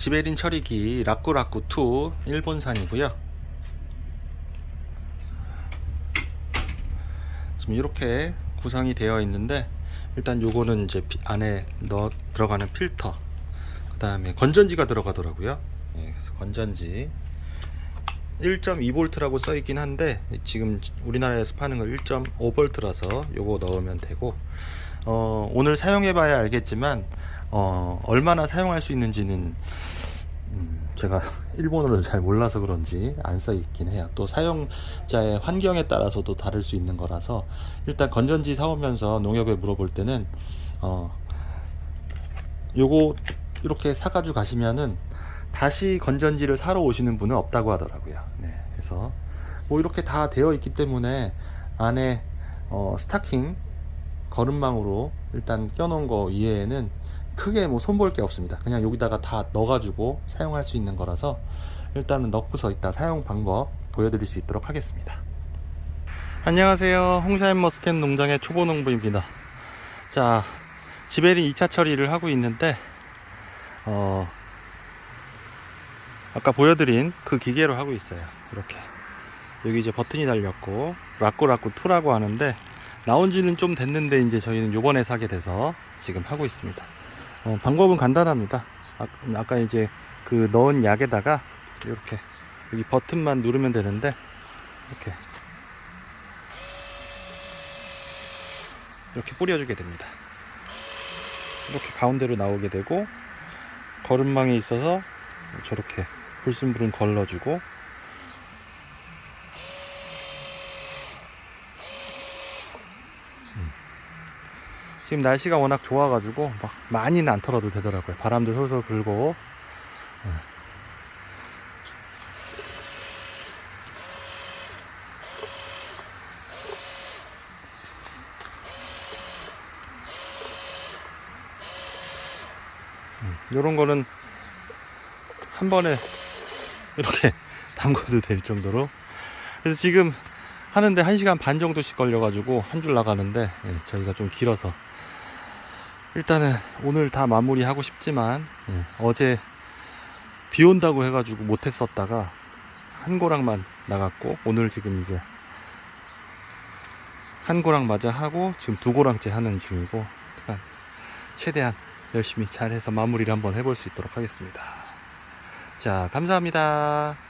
지베린 처리기 라꾸라꾸 2 일본산이고요. 지금 이렇게 구성이 되어 있는데 일단 요거는 이제 비- 안에 넣어 들어가는 필터 그 다음에 건전지가 들어가더라고요. 예, 그래서 건전지 1.2V라고 써 있긴 한데 지금 우리나라에서 파는 건 1.5V라서 요거 넣으면 되고 어, 오늘 사용해 봐야 알겠지만 어, 얼마나 사용할 수 있는지는 음, 제가 일본어를 잘 몰라서 그런지 안 써 있긴 해요. 또 사용자의 환경에 따라서도 다를 수 있는 거라서 일단 건전지 사오면서 농협에 물어볼 때는 어, 요거 이렇게 사가지고 가시면은 다시 건전지를 사러 오시는 분은 없다고 하더라고요. 네, 그래서 뭐 이렇게 다 되어 있기 때문에 안에 어, 스타킹 거름망으로 일단 껴놓은 거 이외에는 크게 뭐 손볼 게 없습니다. 그냥 여기다가 다 넣어가지고 사용할 수 있는 거라서 일단은 넣고서 이따 사용 방법 보여드릴 수 있도록 하겠습니다. 안녕하세요. 홍샤인 머스켓 농장의 초보 농부입니다. 자, 지베린 2차 처리를 하고 있는데, 어, 아까 보여드린 그 기계로 하고 있어요. 이렇게. 여기 이제 버튼이 달렸고, 라꾸라꾸 2라고 하는데, 나온 지는 좀 됐는데, 이제 저희는 요번에 사게 돼서 지금 하고 있습니다. 어, 방법은 간단합니다. 아, 아까 이제 그 넣은 약에다가 이렇게 여기 버튼만 누르면 되는데, 이렇게. 이렇게 뿌려주게 됩니다. 이렇게 가운데로 나오게 되고, 거름망에 있어서 저렇게 불순불은 걸러주고, 지금 날씨가 워낙 좋아가지고 막 많이는 안 털어도 되더라고요. 바람도 솔솔 불고. 예. 이런 거는 한 번에 이렇게 담궈도 될 정도로. 그래서 지금 하는데 1시간 반 정도씩 걸려가지고 한 줄 나가는데 예, 저희가 좀 길어서 일단은 오늘 다 마무리하고 싶지만 예, 어제 비 온다고 해가지고 못했었다가 한 고랑만 나갔고 오늘 지금 이제 한 고랑 마저 하고 지금 두 고랑째 하는 중이고 최대한 열심히 잘해서 마무리를 한번 해볼 수 있도록 하겠습니다. 자 감사합니다.